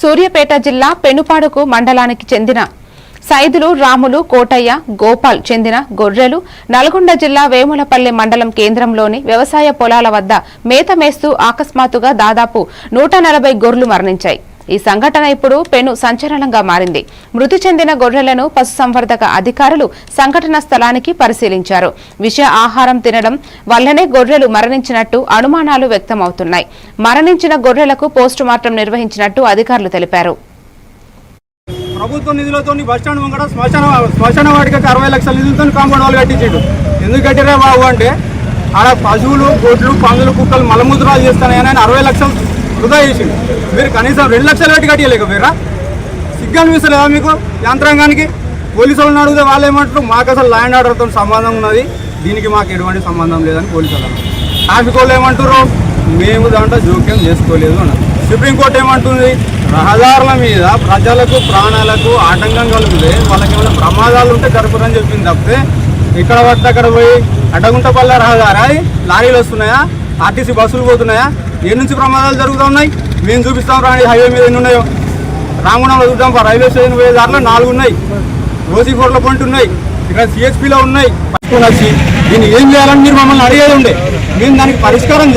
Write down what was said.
సూర్యాపేట జిల్లా పెనుపాడుకు మండలానికి చెందిన సైదులు రాములు కోటయ్య గోపాల్ చెందిన గొర్రెలు నల్గొండ జిల్లా వేములపల్లి మండలం కేంద్రంలోని వ్యవసాయ పొలాల వద్ద మేత మేస్తూ అకస్మాత్తుగా దాదాపు నూట నలభై గొర్రెలు మరణించాయి. ఈ సంఘటన ఇప్పుడు పెను సంచలనంగా మారింది. మృతి చెందిన గొర్రెలను పశుసంవర్ధక అధికారులు సంఘటన స్థలానికి పరిశీలించారు. విష ఆహారం తినడం వల్లనే గొర్రెలు మరణించినట్టు అనుమానాలు వ్యక్తమవుతున్నాయి. మరణించిన గొర్రెలకు పోస్టుమార్టం నిర్వహించినట్టు అధికారులు తెలిపారు. ప్రభుత్వ నిధులతో బస్ స్టాండ్ ముంగడ శ్మశాన శ్మశాన వాటికి అరవై లక్షల నిధులతో కాంపౌండ్ వాళ్ళు కట్టించాడు ఎందుకు కట్టిరా బాబు అంటే ఆడ పశువులు గొడ్లు పందులు కుక్కలు మలమూత్రాలు చేస్తానని అరవై లక్షలు వృధా చేసిండు. మీరు కనీసం రెండు లక్షలు పెట్టి కట్టలేకపోయారా సిగ్గు అనిపిస్తలేదా మీకు యంత్రాంగానికి? పోలీసు వాళ్ళని అడిగితే వాళ్ళు ఏమంటారు? మాకు అసలు ల్యాండ్ ఆర్డర్తో సంబంధం ఉన్నది. దీనికి మాకు ఎటువంటి సంబంధం లేదని పోలీసు వాళ్ళు ట్రాఫిక్ వాళ్ళు ఏమంటారు మేము దాంట్లో జోక్యం చేసుకోలేదు అన్నారు. సుప్రీంకోర్టు ఏమంటుంది? రహదారుల మీద ప్రజలకు ప్రాణాలకు ఆటంకం కలిగితే వాళ్ళకి ఏమైనా ప్రమాదాలు ఉంటే జరుపురని చెప్పింది తప్పితే ఇక్కడ పడితే అక్కడ పోయి అడ్డగుంటపల్ల రహదారా లారీలు వస్తున్నాయా? ఆర్టీసీ బస్సులు పోతున్నాయా? ఏ నుంచి ప్రమాదాలు జరుగుతూ ఉన్నాయి? మేము చూపిస్తాం రాని హైవే మీద ఎన్ని ఉన్నాయో. రామగుణంలో చూద్దాం రైల్వే స్టేషన్ పోయే దాంట్లో నాలుగు ఉన్నాయి. రోజీకోట్ల పాయింట్ ఉన్నాయి. ఇక్కడ సిహెచ్పిలో ఉన్నాయి. పట్టుకుని వచ్చి దీన్ని ఏం చేయాలని మీరు మమ్మల్ని అడిగేది ఉండే. మేము దానికి పరిష్కారం